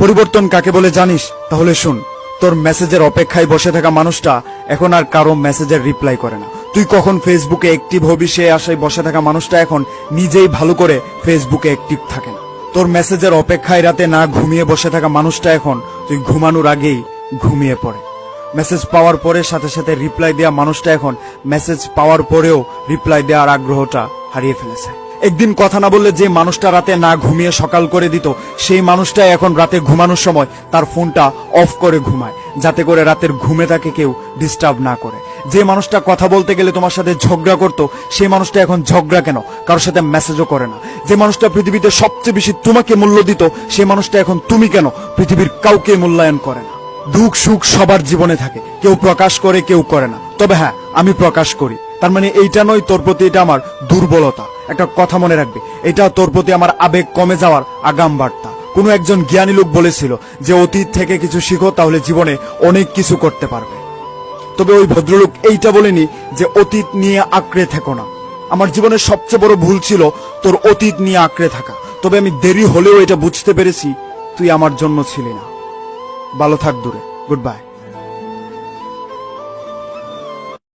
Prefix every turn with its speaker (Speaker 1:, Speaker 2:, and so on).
Speaker 1: পরিবর্তন কাকে বলে জানিস? তাহলে শুন, তোর মেসেজের অপেক্ষায় বসে থাকা মানুষটা এখন আর কারও মেসেজের রিপ্লাই করে না। তুই কখন ফেসবুকে অ্যাক্টিভ হবি সে আশায় বসে থাকা মানুষটা এখন নিজেই ভালো করে ফেসবুকে অ্যাক্টিভ থাকে না। তোর মেসেজের অপেক্ষায় রাতে না ঘুমিয়ে বসে থাকা মানুষটা এখন তুই ঘুমানোর আগেই ঘুমিয়ে পড়ে। মেসেজ পাওয়ার পরে সাথে সাথে রিপ্লাই দেওয়া মানুষটা এখন মেসেজ পাওয়ার পরেও রিপ্লাই দেওয়ার আগ্রহটা হারিয়ে ফেলেছে। একদিন কথা না বললে যে মানুষটা রাতে না ঘুমিয়ে সকাল করে দিত, সেই মানুষটা এখন রাতে ঘুমানোর সময় তার ফোনটা অফ করে ঘুমায়, যাতে করে রাতের ঘুমে তাকে কেউ ডিস্টার্ব না করে। যে মানুষটা কথা বলতে গেলে তোমার সাথে ঝগড়া করতো, সেই মানুষটা এখন ঝগড়া কেন? কারোর সাথে মেসেজও করে না। যে মানুষটা পৃথিবীতে সবচেয়ে বেশি তোমাকে মূল্য দিত, সেই মানুষটা এখন তুমি কেন? পৃথিবীর কাউকে মূল্যায়ন করে না। দুঃখ সুখ সবার জীবনে থাকে, কেউ প্রকাশ করে, কেউ করে না। তবে হ্যাঁ আমি প্রকাশ করি। তার মানে এইটা নয়, তোর প্রতি এটা আমার দুর্বলতা। একটা কথা মনে রাখবে, এটা তোর প্রতি আমার আবেগ কমে যাওয়ার আগাম বার্তা। কোনো একজন জ্ঞানী লোক বলেছিল যে অতীত থেকে কিছু শিখো, তাহলে জীবনে অনেক কিছু করতে পারবে। তবে ওই ভদ্রলোক এইটা বলেনি যে অতীত নিয়ে আঁকড়ে থেকো না। আমার জীবনের সবচেয়ে বড় ভুল ছিল তোর অতীত নিয়ে আঁকড়ে থাকা। তবে আমি দেরি হলেও এটা বুঝতে পেরেছি, তুই আমার জন্য ছিলি না। ভালো থাক দূরে, গুড বাই।